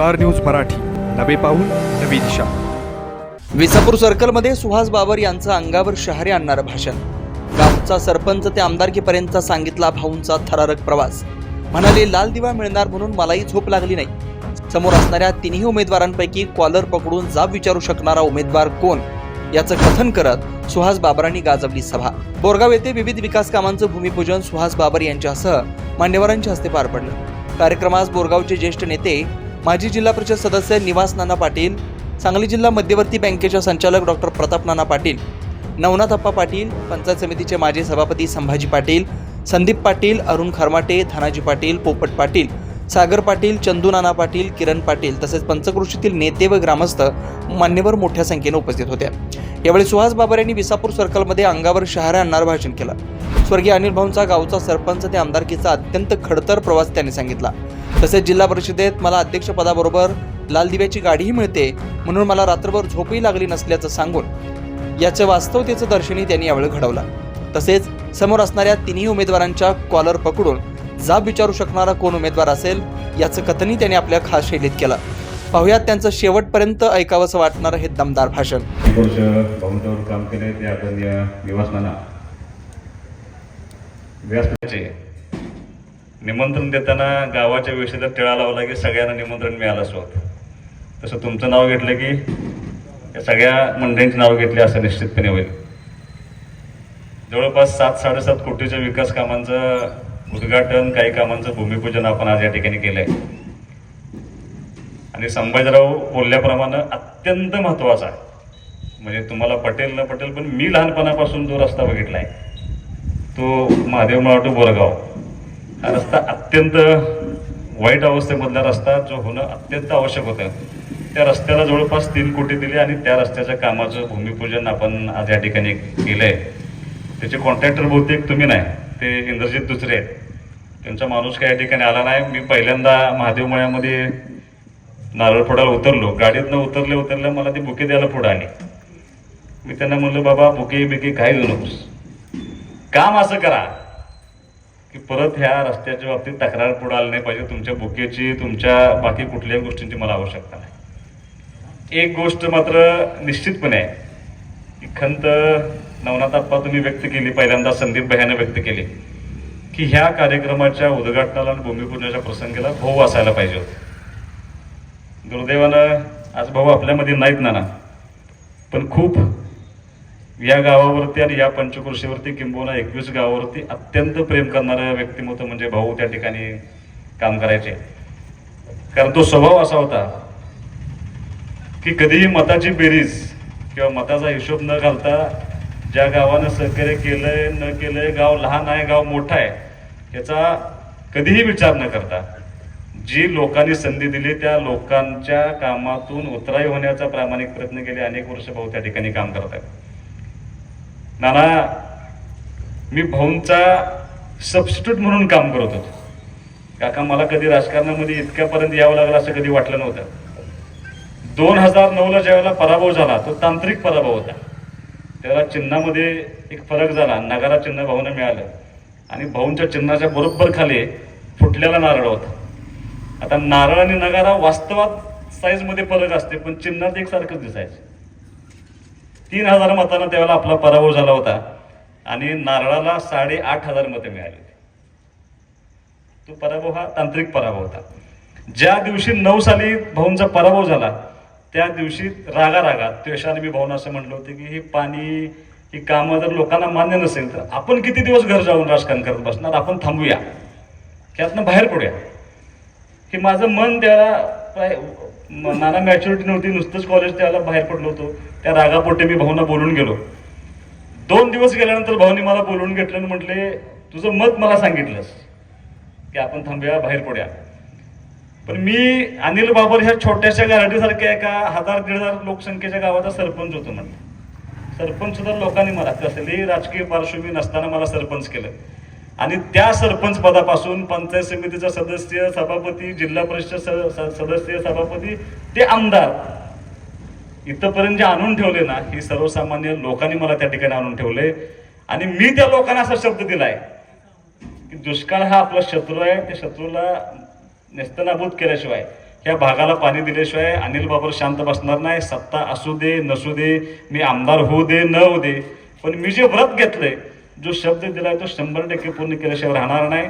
Star news Marathi. नवे पाऊल नवी दिशा. विसापूर सर्कलमध्ये सुहास बाबर यांचं अंगावर शहारे आणणारं भाषण. गावचा सरपंच ते आमदारकीपर्यंतचा सांगितला भाऊंचा थरारक प्रवास. म्हणाले लाल दिवा मिळणार म्हणून मलाही झोप लागली नाही. समोर असणाऱ्या तिन्ही उमेदवारांपैकी कॉलर पकडून जाब विचारू शकणारा उमेदवार कोण? याचं कथन करत सुहास बाबरांनी गाजवली सभा. बोरगाव येथे विविध विकास कामांचं भूमिपूजन सुहास बाबर यांच्यासह मान्यवरांच्या हस्ते पार पडलं. कार्यक्रमास बोरगावचे ज्येष्ठ नेते माजी जिल्हा परिषद सदस्य निवास नाना पाटील सांगली जिल्हा मध्यवर्ती बँकेच्या संचालक डॉक्टर प्रताप नाना पाटील नवनाथ अप्पा पाटील पंचायत समितीचे माजी सभापती संभाजी पाटील संदीप पाटील अरुण खरमाटे धनाजी पाटील पोपट पाटील सागर पाटील चंदू नाना पाटील किरण पाटील तसेच पंचकृषीतील नेते व ग्रामस्थ मान्यवर मोठ्या संख्येने उपस्थित होत्या यावेळी सुहास बाबर यांनी विसापूर सर्कलमध्ये अंगावर शहारा आणणार भाषण केलं. स्वर्गीय अनिल भाऊंचा गावचा सरपंच ते आमदारकीचा अत्यंत खडतर प्रवास त्यांनी सांगितला. तसेच जिल्हा परिषदेत मला अध्यक्षपदाबरोबर लाल दिव्याची गाडीही मिळते म्हणून मला रात्रभर झोपही लागली नसल्याचं सांगून याचं वास्तवतेचं दर्शनही त्यांनी यावेळी घडवलं. तसेच समोर असणाऱ्या तिन्ही उमेदवारांच्या कॉलर पकडून जाब विचारू शकणारा कोण उमेदवार असेल याचं कथनही त्यांनी आपल्या खास शैलीत केलं. पाहुयात त्यांचं शेवटपर्यंत ऐकावंसं वाटणारं हे दमदार भाषण. वर्ष काम केले ते आदरणीय निवासनाना व्यासपीठाचे निमंत्रण देताना गावाच्या विषयीचा टिळा लावला की सगळ्यांना निमंत्रण मिळालं असं होतं. तसं तुमचं नाव घेतलं की या सगळ्या मंडळींची नाव घेतली असं निश्चितपणे होईल. जवळपास सात साडेसात कोटीच्या विकास कामांचं उद्घाटन काही कामांचं भूमिपूजन आपण आज या ठिकाणी केलंय. आणि संभाजीराव बोलल्याप्रमाणे अत्यंत महत्त्वाचा आहे. म्हणजे तुम्हाला पटेल न पटेल पण मी लहानपणापासून जो रस्ता बघितलाय तो महादेव मराठू बोरगाव. हा रस्ता अत्यंत वाईट अवस्थेमधला रस्ता जो होणं अत्यंत आवश्यक होतं. त्या रस्त्याला जवळपास तीन कोटी दिले आणि त्या रस्त्याच्या कामाचं भूमिपूजन आपण आज या ठिकाणी केलं आहे त्याचे कॉन्ट्रॅक्टर बहुतेक तुम्ही नाही ते इंद्रजित दुसरे आहेत. त्यांचा माणूस काही या ठिकाणी आला नाही. मी पहिल्यांदा महादेव मळ्यामध्ये नारळफोडाला उतरलो. गाडीतनं उतरले उतरले मला ती बुके द्यायला पुढे आली. मी त्यांना म्हणलं बाबा बुके बिके काही देऊ नकोस. काम असं करा. की परत ह्या रस्त्याच्या बाबतीत तक्रार पुढे आली नाही पाहिजे. तुमच्या बुकेची तुमच्या बाकी कुठल्याही गोष्टींची मला आवश्यकता नाही. एक गोष्ट मात्र निश्चितपणे आहे. की खंत नवनाथाप्पा तुम्ही व्यक्त केली पहिल्यांदा संदीप भयाने व्यक्त केली की ह्या कार्यक्रमाच्या उद्घाटनाला आणि भूमिपूजनाच्या प्रसंगीला भाऊ असायला पाहिजे होते. दुर्दैवानं आज भाऊ आपल्यामध्ये नाहीत ना पण खूप या गावावरती आणि या पंचकृषीवरती किंबहुना एकवीस गावावरती अत्यंत प्रेम करणारं व्यक्तिमत्व म्हणजे भाऊ त्या ठिकाणी काम करायचे. कारण तो स्वभाव असा होता की कधीही मताची बेरीज किंवा मताचा हिशोब न घालता ज्या गावानं सहकार्य केलंय न केलंय गाव लहान आहे गाव मोठं आहे याचा कधीही विचार न करता जी लोकांनी संधी दिली त्या लोकांच्या कामातून उतराई होण्याचा प्रामाणिक प्रयत्न केले अनेक वर्ष भाऊ त्या ठिकाणी काम करत आहेत. नाना मी भाऊंचा सबस्टिट्यूट म्हणून काम करत होतो. काका मला कधी राजकारणामध्ये इतक्यापर्यंत यावं लागलं असं कधी वाटलं नव्हतं. दोन हजार नऊला ज्यावेळेला पराभव झाला तो तांत्रिक पराभव होता. त्याला चिन्हामध्ये एक फरक झाला नगारा चिन्ह भाऊनं मिळालं. आणि भाऊंच्या चिन्हाच्या बरोबर खाली फुटलेला नारळ होता. आता नारळ आणि नगारा वास्तवात साईजमध्ये फरक असते पण चिन्हात एकसारखंच दिसायचं. तीन हजार मतांना त्यावेळेला आपला पराभव झाला होता. आणि नारळाला साडेआठ हजार मतं मिळाली होती. तो पराभव हा तांत्रिक पराभव होता. ज्या दिवशी नऊ साली भाऊंचा पराभव झाला त्या दिवशी रागा रागा त्वेषाने मी भाऊन असं म्हटलं होतं की हे पाणी ही कामं जर लोकांना मान्य नसेल तर आपण किती दिवस घर जाऊन राजकारण करत बसणार? आपण थांबूया. त्यातनं बाहेर पडूया. की माझं मन त्याला प्राय- नाना मॅच्युरिटी नव्हती नुसतंच कॉलेज त्याला बाहेर पडलो होतो. त्या रागापोटे मी भाऊना बोलून गेलो. दोन दिवस गेल्यानंतर भाऊनी मला बोलवून घेतलं आणि म्हटले तुझं मत मला सांगितलंस की आपण थांबूया बाहेर पडूया. पण मी अनिल बाबर ह्या छोट्याशा गारडीसारख्या एका हजार दीड हजार लोकसंख्येच्या गावाचा सरपंच होतो म्हणलं. सरपंच सुद्धा लोकांनी मला कसली राजकीय पार्श्वभूमी नसताना मला सरपंच केलं. आणि त्या सरपंच पदापासून पंचायत समितीचा सदस्य सभापती जिल्हा परिषद स- सदस्य सभापती ते आमदार इथंपर्यंत जे आणून ठेवले ना ही सर्वसामान्य लोकांनी मला त्या ठिकाणी आणून ठेवले. आणि मी त्या लोकांना असा शब्द दिलाय की दुष्काळ हा आपला शत्रू आहे. त्या शत्रूला नेस्तनाभूत केल्याशिवाय ह्या भागाला पाणी दिल्याशिवाय अनिल बाबर शांत बसणार नाही. सत्ता असू दे नसू दे मी आमदार होऊ दे न होऊ दे. पण मी जे व्रत घेतलंय जो शब्द दिलाय तो शंभर टक्के पूर्ण केल्याशिवाय राहणार नाही.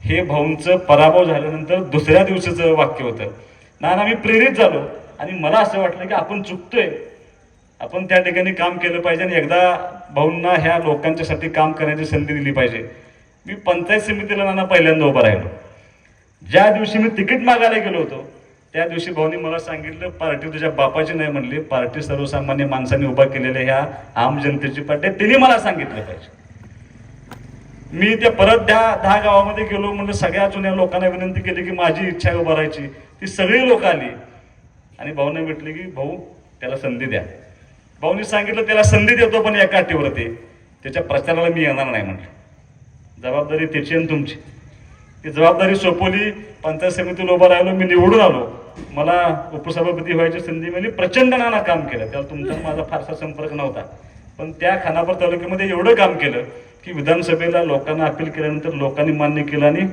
हे भाऊंचं पराभव झाल्यानंतर दुसऱ्या दिवशीचं वाक्य होतं. ना ना मी प्रेरित झालो आणि मला असं वाटलं की आपण चुकतोय. आपण त्या ठिकाणी काम केलं पाहिजे आणि एकदा भाऊंना ह्या लोकांच्यासाठी काम करण्याची संधी दिली पाहिजे. मी पंचायत समितीला नाना पहिल्यांदा उभा राहिलो. ज्या दिवशी मी तिकीट मागायला गेलो होतो त्या दिवशी भाऊनी मला सांगितलं पार्टी तुझ्या बापाची नाही म्हणली. पार्टी सर्वसामान्य माणसांनी उभा केलेल्या ह्या आम जनतेची पार्टी तिने मला सांगितलं पाहिजे. मी त्या परत त्या दहा गावामध्ये गेलो म्हणजे सगळ्या जुन्या लोकांना विनंती केली की माझी इच्छा आहे राहायची ती सगळी लोक आली. आणि भाऊने म्हटले की भाऊ त्याला संधी द्या. भाऊनी सांगितलं त्याला संधी देतो पण एका अटीवरती. त्याच्या प्रचाराला मी येणार नाही म्हटलं. जबाबदारी त्याची आणि तुमची. ती जबाबदारी सोपवली. पंचायत समितीला उभा राहिलो. मी निवडून आलो. मला उपसभापती व्हायची संधी मिळाली. प्रचंड नाना काम केलं. त्याला तुमचा माझा फारसा संपर्क नव्हता. पण त्या खानापूर तालुक्यामध्ये एवढं काम केलं की विधानसभेला लोकांना अपील केल्यानंतर लोकांनी मान्य केलं आणि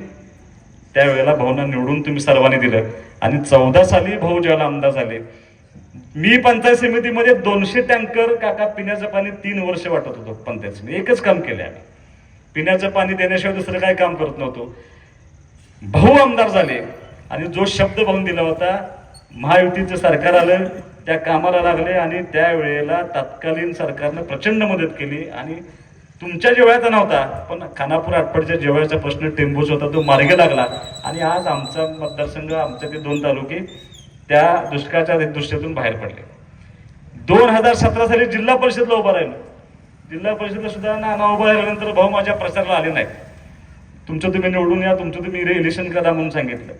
त्यावेळेला भाऊंना निवडून तुम्ही सर्वांनी दिलं. आणि चौदा साली भाऊ ज्याला आमदार झाले. मी पंचायत समितीमध्ये दोनशे टँकर काका पिण्याचं पाणी तीन वर्ष वाटत होतो पंचायत समिती. एकच काम केलं आम्ही. पिण्याचं पाणी देण्याशिवाय दुसरं काय काम करत नव्हतो. भाऊ आमदार झाले आणि जो शब्द भाऊन दिला होता महायुतीचं सरकार आलं त्या कामाला लागले आणि त्यावेळेला तत्कालीन सरकारनं प्रचंड मदत केली आणि तुमच्या जेवळ्याचा नव्हता पण खानापूर आटपाडच्या जेवळ्याचा प्रश्न टेंबूच होता तो मार्ग लागला. आणि आज आमचा मतदारसंघ आमचे ते दोन तालुके त्या दुष्काळाच्या दृष्ट्यातून बाहेर पडले. दोन हजार सतरा साली जिल्हा परिषदला उभा राहिलो. जिल्हा परिषदला सुद्धा नाना उभा राहिल्यानंतर भाऊ माझ्या प्रचाराला आले नाहीत. तुमचं तुम्ही निवडून या तुमचं तुम्ही इलेक्शन करा म्हणून सांगितलं.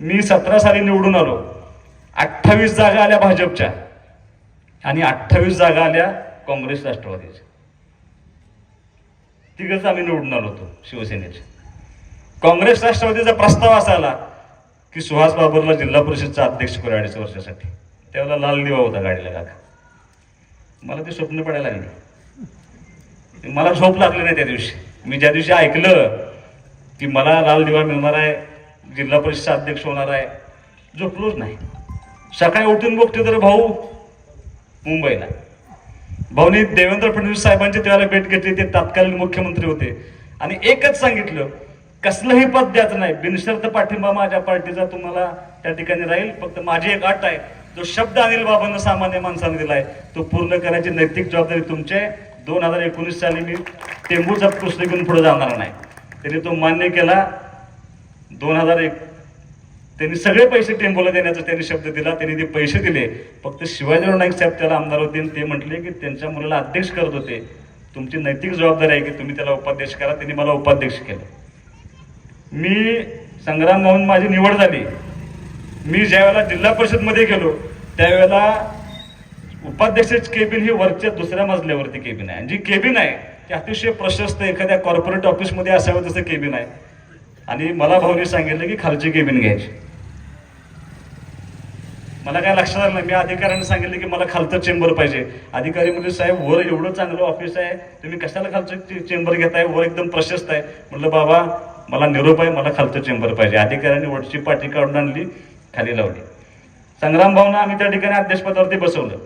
मी सतरा साली निवडून आलो. अठ्ठावीस जागा आल्या भाजपच्या. आणि अठ्ठावीस जागा आल्या काँग्रेस राष्ट्रवादीच्या. तिघंच आम्ही निवडून आलो होतो शिवसेनेचे. काँग्रेस राष्ट्रवादीचा प्रस्ताव असा आला की सुहास बाबरला जिल्हा परिषदचा अध्यक्ष करू अडीच वर्षासाठी त्यावेळेला लाल दिवा होता गाडीला काका. मला ते स्वप्न पडायला लागले. मला झोप लागली नाही त्या दिवशी. मी ज्या दिवशी ऐकलं की मला लाल दिवा मिळणार आहे जिल्हा परिषदचा अध्यक्ष होणार आहे झोपलोच नाही. सकाळी उठून बघते तर भाऊ मुंबईला. भाऊनी देवेंद्र फडणवीस साहेबांची त्यावेळेला भेट घेतली ते तत्कालीन मुख्यमंत्री होते. आणि एकच सांगितलं कसलंही पद द्यायचं नाही बिनशर्त पाठिंबा माझ्या पार्टीचा तुम्हाला त्या ठिकाणी राहील. फक्त माझी एक अट आहे जो शब्द अनिल बाबांना सामान्य माणसाने दिलाय तो पूर्ण करण्याची नैतिक जबाबदारी तुमची. आहे दोन हजार एकोणीस साली मी टेंबूचा पुस्तक घेऊन पुढे जाणार नाही. त्यांनी तो मान्य केला दोन हजार एक त्यांनी सगळे पैसे टेम्पोला देण्याचा त्यांनी शब्द दिला त्यांनी ते पैसे दिले फक्त शिवाजीराव नाईक साहेब त्याला आमदार होते आणि ते म्हटले की त्यांच्या मुलाला अध्यक्ष करत होते. तुमची नैतिक जबाबदारी आहे की तुम्ही त्याला उपाध्यक्ष करा त्यांनी मला उपाध्यक्ष केलं. मी संग्राम म्हणून माझी निवड झाली. मी ज्यावेळेला जिल्हा परिषदमध्ये गेलो त्यावेळेला उपाध्यक्ष केबिन ही वरच्या दुसऱ्या मजल्यावरती केबिन आहे. आणि जी केबिन आहे ती अतिशय प्रशस्त एखाद्या कॉर्पोरेट ऑफिसमध्ये असावं तसं केबिन आहे. आणि मला भाऊने सांगितलं की खालची केबिन घ्यायची. मला काय लक्षात आलं मी अधिकाऱ्यांनी सांगितलं की मला खालचं चेंबर पाहिजे. अधिकारी म्हणजे साहेब वर एवढं चांगलं ऑफिस आहे. तुम्ही कशाला खालचं चेंबर घेताय? वर एकदम प्रशस्त आहे. म्हटलं बाबा मला निरोप आहे. मला खालचं चेंबर पाहिजे. अधिकाऱ्यांनी वरची पाठी काढून आणली खाली लावली. संग्राम भावना आम्ही त्या ठिकाणी अध्यक्षपदावरती बसवलं.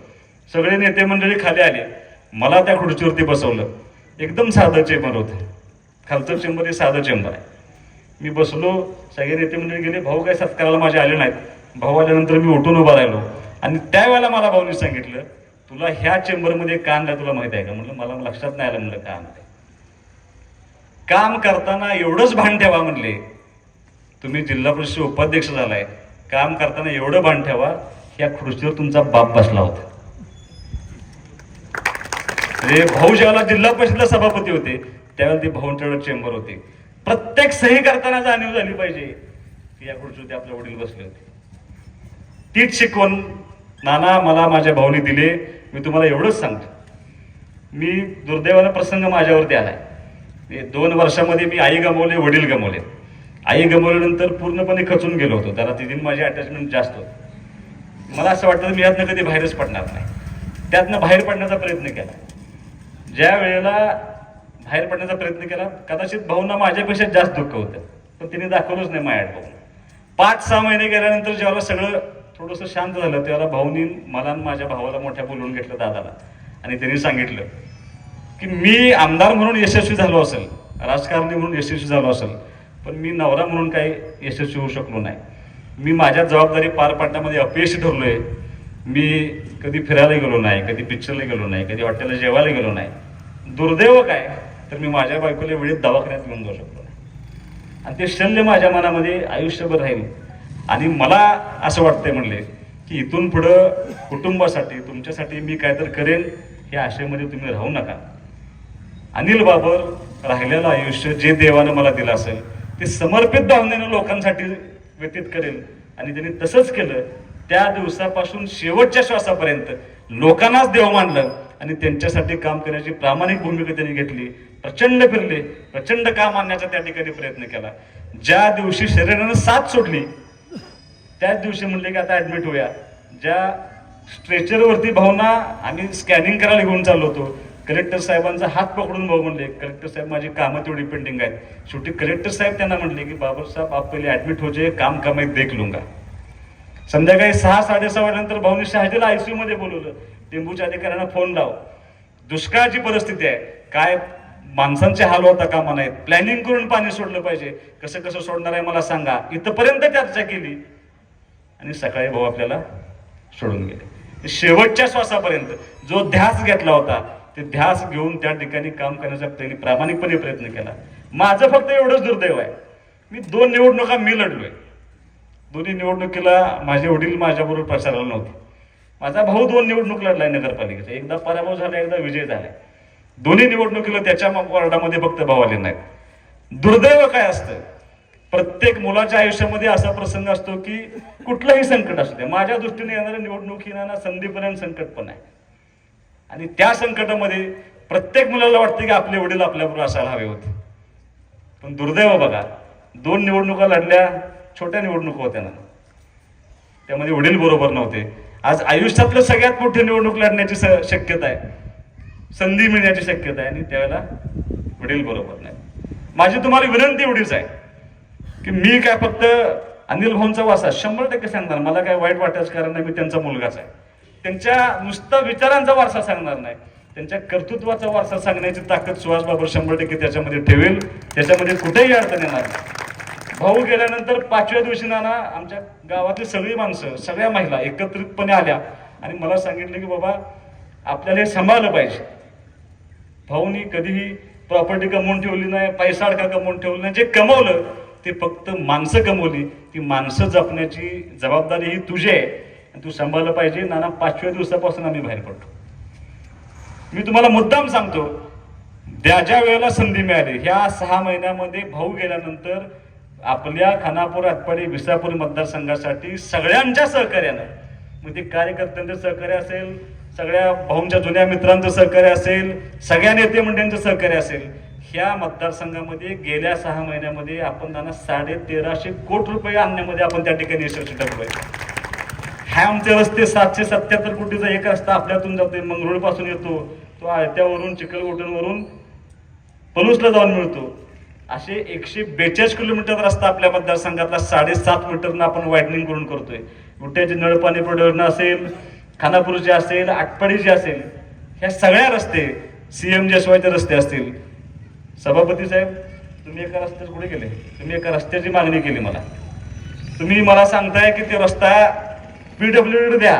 सगळे नेते मंडळी खाली आले. मला त्या खुर्चीवरती बसवलं. एकदम साधं चेंबर होतं. खालचं चेंबर हे साधं चेंबर आहे. मी बसलो. सगळे नेते मंडळी गेले. भाऊ काय सत्काराला माझे आले नाहीत. भाऊ आल्यानंतर मी उठून उभा राहिलो. आणि त्यावेळेला मला भाऊनी सांगितलं तुला ह्या चेंबरमध्ये का आणलं तुला माहिती आहे का? म्हटलं मला लक्षात नाही आलं म्हणलं का काम करताना एवढंच भान ठेवा म्हणले. तुम्ही जिल्हा परिषद उपाध्यक्ष झालाय. काम करताना एवढं भान ठेवा या खुर्चीवर तुमचा बाप बसला होता. म्हणजे भाऊ ज्यावेळेला जिल्हा परिषदला सभापती होते त्यावेळेला ते भाऊंच्यावर चेंबर होते. प्रत्येक सही करताना जाणीव झाली पाहिजे. की या खुर्चीवरती आपले वडील बसले होते. तीच शिकवण नाना मला माझ्या भाऊनी दिले. मी तुम्हाला एवढंच सांगतो. मी दुर्दैवानं प्रसंग माझ्यावरती आला आहे दोन वर्षामध्ये मी आई गमावले वडील गमावले. आई गमावल्यानंतर पूर्णपणे खचून गेलो होतो. त्याला तिथे माझी अटॅचमेंट जास्त होती. मला असं वाटतं मी यातनं कधी बाहेरच पडणार नाही. त्यातनं बाहेर पडण्याचा प्रयत्न केला. ज्या वेळेला बाहेर पडण्याचा प्रयत्न केला कदाचित भाऊंना माझ्यापेक्षा जास्त दुःख होतं. पण तिने दाखवलंच नाही माझ्या भाऊ पाच सहा महिने गेल्यानंतर जेव्हा सगळं थोडंसं शांत झालं. तेव्हा भाऊनी मला माझ्या भावाला मोठ्या बोलवून घेतलं दादाला. आणि त्यांनी सांगितलं की मी आमदार म्हणून यशस्वी झालो असेल राजकारणी म्हणून यशस्वी झालो असेल पण मी नवरा म्हणून काही यशस्वी होऊ शकलो नाही. मी माझ्या जबाबदारी पार पाडण्यामध्ये अपयशी आहे मी कधी फिरायला गेलो नाही कधी पिक्चरला गेलो नाही कधी हॉटेलला जेवायला गेलो नाही. दुर्दैव काय? तर मी माझ्या बायकोला वेळेत दवाखान्यात घेऊन जाऊ शकलो नाही. आणि ते शल्य माझ्या मनामध्ये आयुष्यभर राहील. आणि मला असं वाटतंय म्हणले की इथून पुढं कुटुंबासाठी तुमच्यासाठी मी काय तर करेन हे आशेमध्ये तुम्ही राहू नका. अनिल बाबर राहिलेलं आयुष्य जे देवानं मला दिलं असेल ते समर्पित भावनेनं लोकांसाठी व्यतीत करेल आणि त्यांनी तसंच केलं त्या दिवसापासून शेवटच्या श्वासापर्यंत लोकांनाच देव मानलं आणि त्यांच्यासाठी काम करण्याची प्रामाणिक भूमिका त्यांनी घेतली प्रचंड फिरले प्रचंड काम आणण्याचा त्या ठिकाणी प्रयत्न केला. ज्या दिवशी शरीरानं साथ सोडली त्याच दिवशी म्हणले की आता ऍडमिट होऊया. ज्या स्ट्रेचरवरती भावना आम्ही स्कॅनिंग करायला घेऊन चाललो होतो कलेक्टर साहेबांचा हात पकडून भाऊ म्हणले कलेक्टर साहेब माझी कामं तेवढी पेंडिंग आहेत. शेवटी कलेक्टर साहेब त्यांना म्हणले की बाबासाहेब आप पहिले ऍडमिट हो जाए काम का देख लूंगा. संध्याकाळी सहा साडेसहा वाजल्यानंतर भाऊनी शहाजीला आयसीयू मध्ये बोलवलं. टेंबूच्या अधिकाऱ्यांना फोन लाव. दुष्काळाची परिस्थिती आहे. काय माणसांचे हाल होता कामा नाहीत प्लॅनिंग करून पाणी सोडलं पाहिजे. कसं कसं सोडणार आहे मला सांगा. इथपर्यंत चर्चा केली. आणि सकाळी भाऊ आपल्याला सोडून गेले. शेवटच्या श्वासापर्यंत जो ध्यास घेतला होता ते ध्यास घेऊन त्या ठिकाणी काम करण्याचा त्यांनी प्रामाणिकपणे प्रयत्न केला. माझं फक्त एवढंच दुर्दैव आहे. मी दोन निवडणुका मी लढलोय. दोन्ही निवडणुकीला माझे वडील माझ्याबरोबर प्रचाराला नव्हते. माझा भाऊ दोन निवडणूक लढलाय नगरपालिकेचा. एकदा पराभव झाला एकदा विजय झाला. दोन्ही निवडणुकीला त्याच्या वॉर्डामध्ये फक्त भाव आले नाहीत. दुर्दैव काय असतं? प्रत्येक मुलाच्या आयुष्यामध्ये असा प्रसंग असतो की कुठलंही संकट असू दे. माझ्या दृष्टीने येणाऱ्या निवडणुकीना संधीपर्यंत संकट पण आहे. आणि त्या संकटामध्ये प्रत्येक मुलाला वाटतं की आपले वडील आपल्याबरोबर असायला हवे होते. पण दुर्दैव बघा दोन निवडणुका लढल्या छोट्या निवडणुका होत्या ना. त्यामध्ये वडील बरोबर नव्हते. आज आयुष्यातलं सगळ्यात मोठी निवडणूक लढण्याची स- शक्यता आहे. संधी मिळण्याची शक्यता आहे आणि त्यावेळेला वडील बरोबर नाही. माझी तुम्हाला विनंती एवढीच आहे. की मी काय फक्त अनिल भाऊंचा वासा शंभर टक्के सांगणार. मला काय वाईट वाटायचं कारण नाही मी त्यांचा मुलगाच आहे. त्यांच्या नुसता विचारांचा वारसा सांगणार नाही. त्यांच्या कर्तृत्वाचा वारसा सांगण्याची ताकद सुहास बाबर शंभर टक्के त्याच्यामध्ये ठेवेल. त्याच्यामध्ये कुठेही अडचण येणार नाही. भाऊ गेल्यानंतर पाचव्या दिवशी नाना आमच्या गावातली सगळी माणसं सगळ्या महिला एकत्रितपणे आल्या. आणि मला सांगितलं की बाबा आपल्याला हे सांभाळलं पाहिजे. भाऊनी कधीही प्रॉपर्टी कमवून ठेवली नाही पैसा अडका कमवून ठेवली नाही. जे कमवलं ते फक्त माणसं कमवली. ती माणसं जपण्याची जबाबदारी ही तुझी आहे. आणि तू सांभाळलं पाहिजे. नाना पाचव्या दिवसापासून आम्ही बाहेर पडतो. मी तुम्हाला मुद्दाम सांगतो ज्या ज्या वेळेला संधी मिळाली ह्या सहा महिन्यामध्ये भाऊ गेल्यानंतर आपल्या खानापूर आटपाडी विसापूर मतदारसंघासाठी सगळ्यांच्या सहकार्यानं मग ते कार्यकर्त्यांचं सहकार्य असेल सगळ्या भाऊंच्या जुन्या मित्रांचं सहकार्य असेल सगळ्या नेते मंडळींचं सहकार्य असेल ह्या मतदारसंघामध्ये गेल्या सहा महिन्यामध्ये आपण त्यांना साडे तेराशे कोटी रुपये आणण्यामध्ये आपण त्या ठिकाणी यशस्वी ठरलोय. ह्या आमचे रस्ते सातशे सत्याहत्तर कोटीचा एक रस्ता आपल्यातून जातोय मंगरुळपासून येतो. तो आयत्यावरून चिखलगोटूनवरून पलूसला जाऊन मिळतो. असे एकशे बेचाळीस किलोमीटर रस्ता आपल्या मतदारसंघातला साडेसात मीटरनं आपण वायडनिंग करून करतोय. गुट्ट्याचे नळपाणी योजना असेल खानापूरचे असेल आटपाडीचे असेल ह्या सगळ्या रस्ते सीएम जसवायचे रस्ते असतील. सभापती साहेब तुम्ही एका रस्त्यात कुठे गेले तुम्ही एका रस्त्याची मागणी केली मला. तुम्ही मला सांगताय की ते रस्ता पीडब्ल्यू द्या.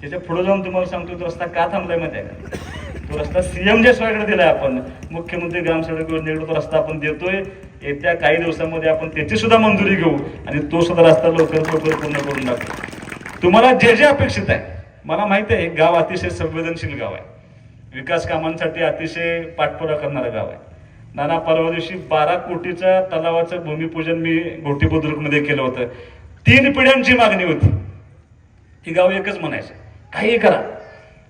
त्याच्या पुढे जाऊन तुम्हाला सांगतो तो रस्ता का थांबलाय माहिती आहे का? तो रस्ता सीएम जेसवाकडे दिलाय आपण. मुख्यमंत्री ग्राम योजनेकडे तो रस्ता आपण देतोय. येत्या काही दिवसामध्ये आपण त्याची सुद्धा मंजुरी घेऊ आणि तो सुद्धा रस्ता लवकर लवकर पूर्ण करून टाकू. तुम्हाला जे जे अपेक्षित आहे मला माहिती आहे गाव अतिशय संवेदनशील गाव आहे. विकास कामांसाठी अतिशय पाठपुरा करणारं गाव आहे. नाना परवा दिवशी बारा कोटीचं तलावाचं भूमिपूजन मी गोटी बुद्रुकमध्ये केलं होतं. तीन पिढ्यांची मागणी होती. ही गाव एकच म्हणायचं. काही करा.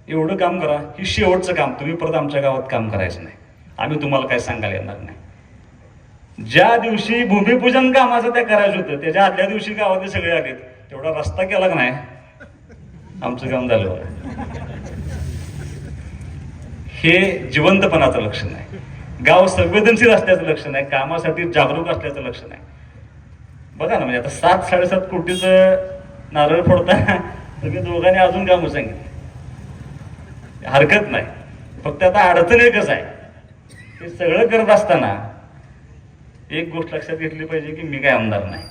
एवढं काम करा. ही शेवटचं काम. तुम्ही परत आमच्या गावात काम करायचं नाही. आम्ही तुम्हाला काय सांगायला येणार नाही. ज्या दिवशी भूमिपूजन कामाचं त्या करायचं होतं त्याच्या आदल्या दिवशी गावातले सगळे आलेत. तेवढा रस्ता केला का नाही? आमचं काम झालं. हे जिवंतपणाचं लक्षण आहे. गाव संवेदनशील असल्याचं लक्षण आहे कामासाठी जागरूक असल्याचं लक्षण आहे. बघा ना म्हणजे आता सात साडेसात कोटीचं नारळ फोडता तुम्ही दोघांनी अजून कामं सांगितलं हरकत नाही. फक्त आता अडचण एकच आहे. हे सगळं करत असताना एक गोष्ट लक्षात घेतली पाहिजे की मी काय आमदार नाही.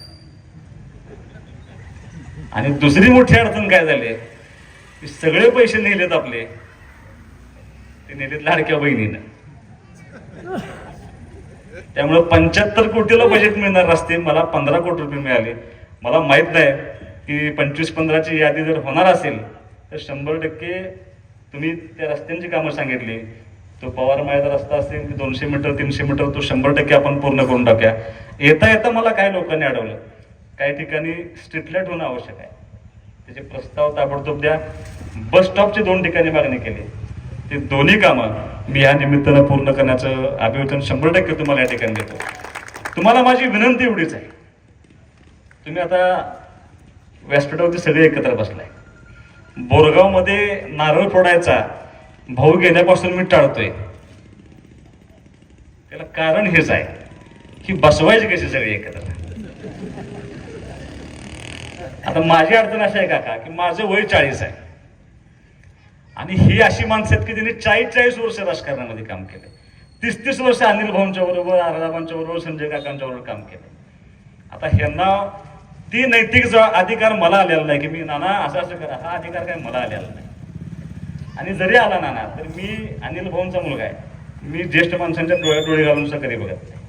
आणि दुसरी मोठी अडचण काय झाली की सगळे पैसे नेलेत आपले. ते नेलेत लाडक्या बहिणीनं. त्यामुळे पंच्याहत्तर कोटीला बजेट मिळणार रस्ते मला पंधरा कोटी रुपये मिळाले. मला माहीत नाही की पंचवीस पंधराची यादी जर होणार असेल तर शंभर टक्के तुम्ही त्या रस्त्यांची कामं सांगितली. तो पवार मायाचा रस्ता असेल की दोनशे मीटर तीनशे मीटर तो शंभर टक्के आपण पूर्ण करून टाकूया. येता येता मला काय लोकांनी अडवलं. काही ठिकाणी स्ट्रीट लाइट होणं आवश्यक आहे. त्याचे प्रस्ताव ताबडतोब द्या. बस स्टॉपची दोन ठिकाणी मागणी केली. ते दोन्ही कामं मी या निमित्तानं पूर्ण करण्याचं अभिवचन शंभर टक्के तुम्हाला या ठिकाणी देतो. तुम्हाला माझी विनंती एवढीच आहे. तुम्ही आता व्यासपीठावरती सगळे एकत्र बसलाय. बोरगावमध्ये नारळ फोडायचा भाऊ घेण्यापासून मी टाळतोय. त्याला कारण हेच आहे की बसवायचे कसे सगळे एकत्र? आता माझी अडचण अशी आहे काका की माझं वय चाळीस आहे. आणि ही अशी माणसं आहेत की ज्यांनी चाळीस चाळीस वर्ष राजकारणामध्ये काम केले तीस तीस वर्ष अनिल भाऊंच्या बरोबर आराबांच्या बरोबर संजय काकांच्या बरोबर काम केलं आता ह्यांना ती नैतिक ज- अधिकार मला आलेला नाही की मी नाना असं असं करा. हा अधिकार काय मला आलेला नाही. आणि जरी आला नाना तर मी अनिल भाऊंचा मुलगा आहे. मी ज्येष्ठ माणसांच्या डोळ्या डोळे घालून सुद्धा कधी बघत नाही.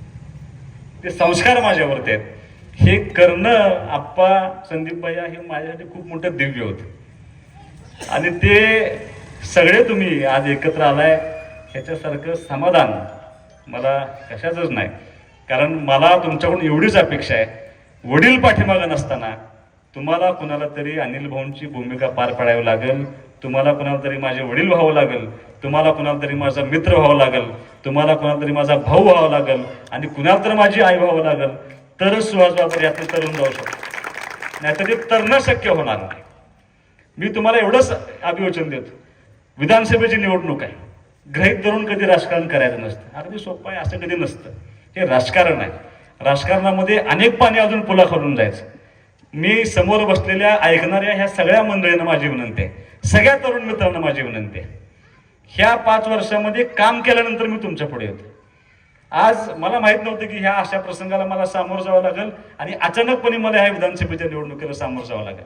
ते संस्कार माझ्यावरती आहेत. हे करणं आप्पा संदीप भैया हे माझ्यासाठी खूप मोठं दिव्य होतं. आणि ते सगळे तुम्ही आज एकत्र आलाय ह्याच्यासारखं समाधान मला कशाचंच नाही. कारण मला तुमच्याकडून एवढीच अपेक्षा आहे. वडील पाठीमागं नसताना तुम्हाला कुणाला तरी अनिल भाऊंची भूमिका पार पाडावी लागेल तुम्हाला कुणाला तरी माझे वडील व्हावं लागेल तुम्हाला कुणाला तरी माझा मित्र व्हावं लागेल तुम्हाला कुणाला तरी माझा भाऊ व्हावा लागेल आणि कुणाला तर माझी आई व्हावं लागेल तरच सुहास बाबर यातून तरुण जाऊ शकतो. नाहीतर ते तरणं शक्य होणार नाही. मी तुम्हाला एवढंच अभिवचन देतो. विधानसभेची निवडणूक आहे. ग्रहित धरून कधी राजकारण करायचं नसतं. अगदी सोपं आहे असं कधी नसतं. हे राजकारण आहे. राजकारणामध्ये अनेक पाणी अजून पुला करून जायचं. मी समोर बसलेल्या ऐकणाऱ्या ह्या सगळ्या मंडळींना माझी विनंती आहे. सगळ्या तरुण मित्रांना माझी विनंती आहे. ह्या पाच वर्षामध्ये काम केल्यानंतर मी तुमच्यापुढे येतो. आज मला माहीत नव्हतं की ह्या अशा प्रसंगाला मला सामोरं जावं लागेल आणि अचानकपणे मला ह्या विधानसभेच्या निवडणुकीला सामोरं जावं लागेल.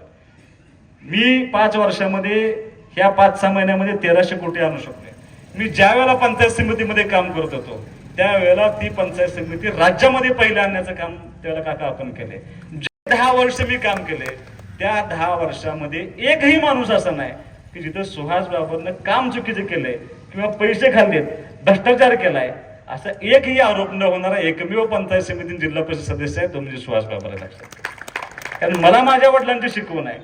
मी पाच वर्षामध्ये ह्या पाच सहा महिन्यामध्ये तेराशे कोटी आणू शकले मी ज्या वेळेला पंचायत समितीमध्ये काम करत होतो त्यावेळेला ती पंचायत समिती राज्यामध्ये पहिले आणण्याचं काम त्यावेळेला काका आपण केले जे दहा वर्ष मी काम केले त्या दहा वर्षामध्ये एकही माणूस असा नाही की जिथं सुहास बाबरनं काम चुकीचं केलंय किंवा पैसे खाल्लेत भ्रष्टाचार केलाय असा एकही आरोप न होणारा एकमेव पंचायत समिती जिल्हा परिषद सदस्य आहे तो म्हणजे सुहास बाबर लक्षात कारण मला माझ्या वडिलांची शिकवण आहे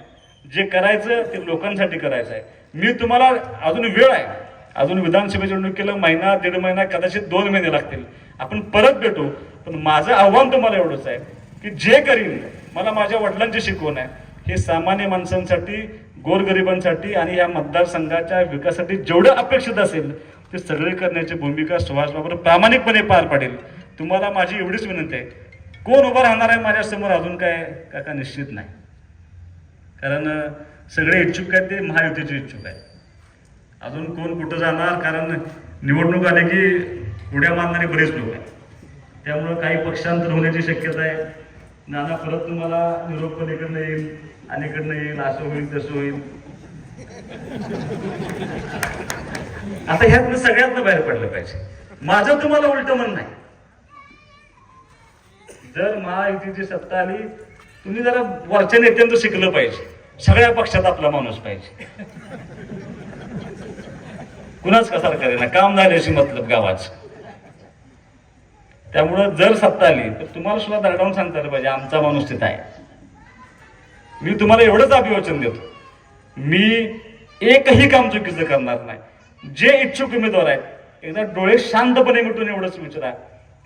जे करायचं ते लोकांसाठी करायचं आहे. मी तुम्हाला अजून वेळ आहे. अजून विधानसभेच्या निवडणुकीला महिना दीड महिना कदाचित दोन महिने लागतील. आपण परत भेटू. पण माझं आव्हान तुम्हाला एवढंच आहे की जे करीन मला माझ्या वडिलांची शिकवण आहे. हे सामान्य माणसांसाठी गोरगरिबांसाठी आणि या मतदारसंघाच्या विकासासाठी जेवढं अपेक्षित असेल ते सगळे करण्याची भूमिका सुभाष बाबर प्रामाणिकपणे पार पाडेल. तुम्हाला माझी एवढीच विनंती आहे. कोण उभं राहणार आहे माझ्यासमोर? अजून काय? काका निश्चित नाही. कारण सगळे इच्छुक आहेत ते महायुतीचे इच्छुक आहेत. अजून कोण कुठं जाणार? कारण निवडणूक आले की उड्या मारणारे बरेच लोक आहेत. त्यामुळं काही पक्षांतर होण्याची शक्यता आहे. नाना परत तुम्हाला युरोप पलीकडनं येईल अलीकडनं येईल असं होईल तसं होईल. आता ह्यातनं सगळ्यातनं बाहेर पडलं पाहिजे. माझं तुम्हाला उलट म्हणणं नाही जर महायुतीची सत्ता आली तुम्ही जरा वरच्या नेत्यांचं शिकलं पाहिजे. सगळ्या पक्षात आपला माणूस पाहिजे. कुणाच कसा करेना काम झाल्याशी मतलब गावाच. त्यामुळं जर सत्ता आली तर तुम्हाला सुद्धा दरडावून सांगता आलं पाहिजे आमचा माणूस तिथं आहे. मी तुम्हाला एवढंच अभिवचन देतो. मी एकही काम चुकीचं करणार नाही. जे इच्छुक उमेदवार आहेत एकदा डोळे शांतपणे मिटून एवढंच विचारा.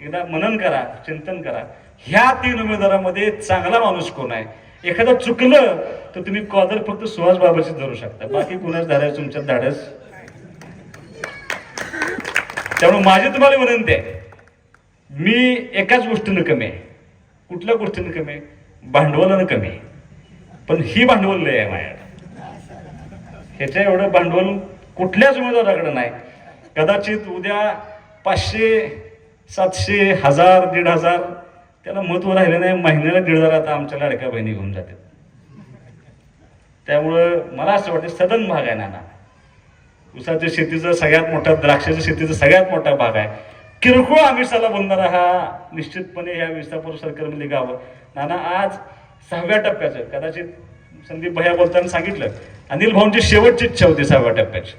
एकदा मनन करा चिंतन करा. ह्या तीन उमेदवारामध्ये चांगला माणूस कोण आहे? एखादं चुकलं तर तुम्ही कॉदर फक्त सुहास बाबाची धरू शकता. बाकी कुणाच धरायचं तुमच्यात धाडस? त्यामुळे माझी तुम्हाला विनंती आहे मी एकाच गोष्टीनं कमी आहे. कुठल्या गोष्टीनं कमी आहे? भांडवलानं कमी आहे. पण ही भांडवल लय आहे माझ्या ह्याच्या एवढं भांडवल कुठल्याच उमेदवाराकडे नाही. कदाचित उद्या पाचशे सातशे हजार दीड हजार त्याला महत्त्व राहिलं नाही. महिन्याला दीड हजार आता आमच्या लाडक्या बहिणी घेऊन जातात. त्यामुळं मला असं वाटतं सदन भाग आहे नाना. ऊसाच्या शेतीचा सगळ्यात मोठा द्राक्षाच्या शेतीचा सगळ्यात मोठा भाग आहे. किरकोळ आमिषाला बोलणारा हा निश्चितपणे ह्या विसापूर सरकारमध्ये गावं. नाना आज सहाव्या टप्प्याचं कदाचित संदीप भैया बोलताना सांगितलं अनिल भाऊंची शेवटची इच्छा होती सहाव्या टप्प्याची.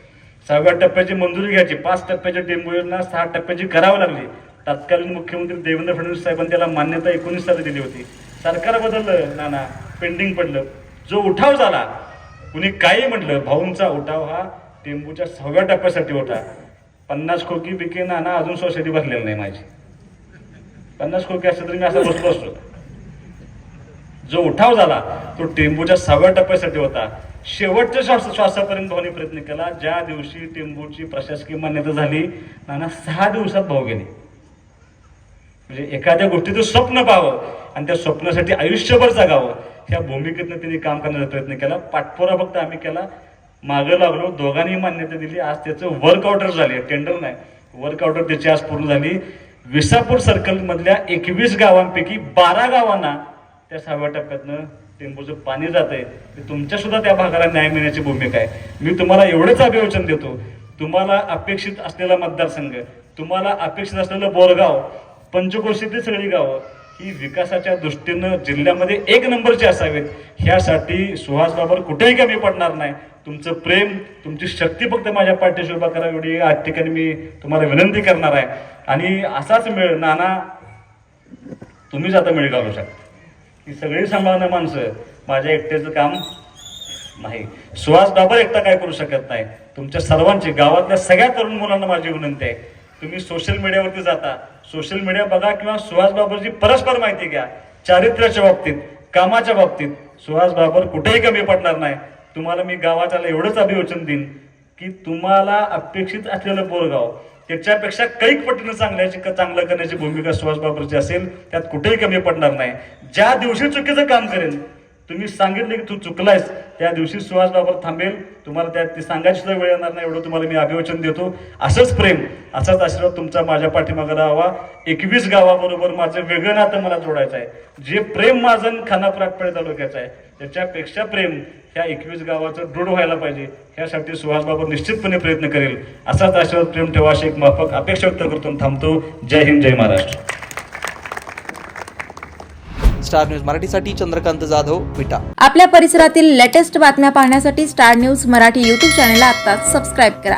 सहाव्या टप्प्याची मंजुरी घ्यायची पाच टप्प्याच्या टेंबू योजना सहा टप्प्याची करावी लागली. तत्कालीन मुख्यमंत्री देवेंद्र फडणवीस साहेबांनी त्याला मान्यता एकोणीस साली दिली होती. सरकार बदललं नाना पेंडिंग पडलं. जो उठाव झाला कुणी काही म्हटलं भाऊंचा उठाव हा टेंबूच्या सहाव्या टप्प्यासाठी होता. पन्नास खोकी पिके नाना अजून सोसायटी भरलेली नाही माझी. पन्नास खोकी असं तरी मी असा बसलो असतो. जो उठाव झाला तो टेंबूच्या सहाव्या टप्प्यासाठी होता. शेवटच्या श्वास श्वासापर्यंत भाऊने प्रयत्न केला. ज्या दिवशी टेंबूची प्रशासकीय मान्यता झाली नाना सहा दिवसात भाऊ गेले. म्हणजे एखाद्या गोष्टीचं स्वप्न पाहावं आणि त्या स्वप्नासाठी आयुष्यभर जगावं ह्या भूमिकेतनं त्यांनी काम करण्याचा प्रयत्न केला. पाठपुरा फक्त आम्ही केला. मागं लागलो दोघांनी मान्यता दिली. आज त्याचं वर्क ऑर्डर झाली. टेंडर नाही. वर्क ऑर्डर त्याची आज पूर्ण झाली. विसापूर सर्कल मधल्या एकवीस गावांपैकी बारा गावांना त्या सहाव्या टप्प्यातनं टेंबूचं पाणी जात आहे तुमच्या सुद्धा त्या भागाला न्याय मिळण्याची भूमिका आहे. मी तुम्हाला एवढंच अभिवचन देतो. तुम्हाला अपेक्षित असलेला मतदारसंघ तुम्हाला अपेक्षित असलेलं बोरगाव पंचकोशीतली सगळी गावं ही विकासाच्या दृष्टीनं जिल्ह्यामध्ये एक नंबरची असावीत. ह्यासाठी सुहास बाबर कुठेही कमी पडणार नाही. तुमचं प्रेम तुमची शक्ती फक्त माझ्या पाठीशी उभा करा एवढी आज ठिकाणी मी तुम्हाला विनंती करणार आहे. आणि असाच मेळ नाना तुम्हीच आता मेळ घालू शकता. ही सगळी सांभाळणं माणसं माझ्या एकट्याचं काम नाही. सुहास बाबर एकटा काय करू शकत नाही. तुमच्या सर्वांची गावातल्या सगळ्या तरुण मुलांना माझी विनंती आहे. तुम्ही सोशल मीडियावरती जाता. सोशल मीडिया बघा किंवा सुहास बाबरची परस्पर माहिती घ्या. चारित्र्याच्या बाबतीत कामाच्या बाबतीत सुहास बाबर कुठेही कमी पडणार नाही. तुम्हाला मी गावाच्याला एवढंच अभिवचन देईन की तुम्हाला अपेक्षित असलेलं बोरगाव त्याच्यापेक्षा कैक पटीनं चांगल्याची चांगलं करण्याची भूमिका सुहास बाबरची असेल त्यात कुठेही कमी पडणार नाही. ज्या दिवशी चुकीचं काम करेल तुम्ही सांगितले की तू चुकलायस त्या दिवशी सुहास बाबर थांबेल. तुम्हाला त्या ते सांगायची सुद्धा वेळ येणार नाही एवढं तुम्हाला मी अभिवचन देतो. असंच प्रेम असाच आशीर्वाद तुमचा माझ्या पाठीमागे राहावा. एकवीस गावाबरोबर माझं वेगळं नातं मला जोडायचं आहे. जे प्रेम माझं खानापूर तालुक्याचं आहे त्याच्यापेक्षा प्रेम ह्या एकवीस गावाचं दृढ व्हायला पाहिजे. ह्यासाठी सुहास बाबर निश्चितपणे प्रयत्न करेल. असाच आशीर्वाद प्रेम ठेवा अशी एक माफक अपेक्षा व्यक्त करतो थांबतो. जय हिंद जय महाराष्ट्र. स्टार न्यूज मराठीसाठी चंद्रकांत जाधव विटा. आपल्या परिसरातील लेटेस्ट बातम्या पाहण्यासाठी स्टार न्यूज मराठी युट्यूब चॅनलला आता सबस्क्राईब करा.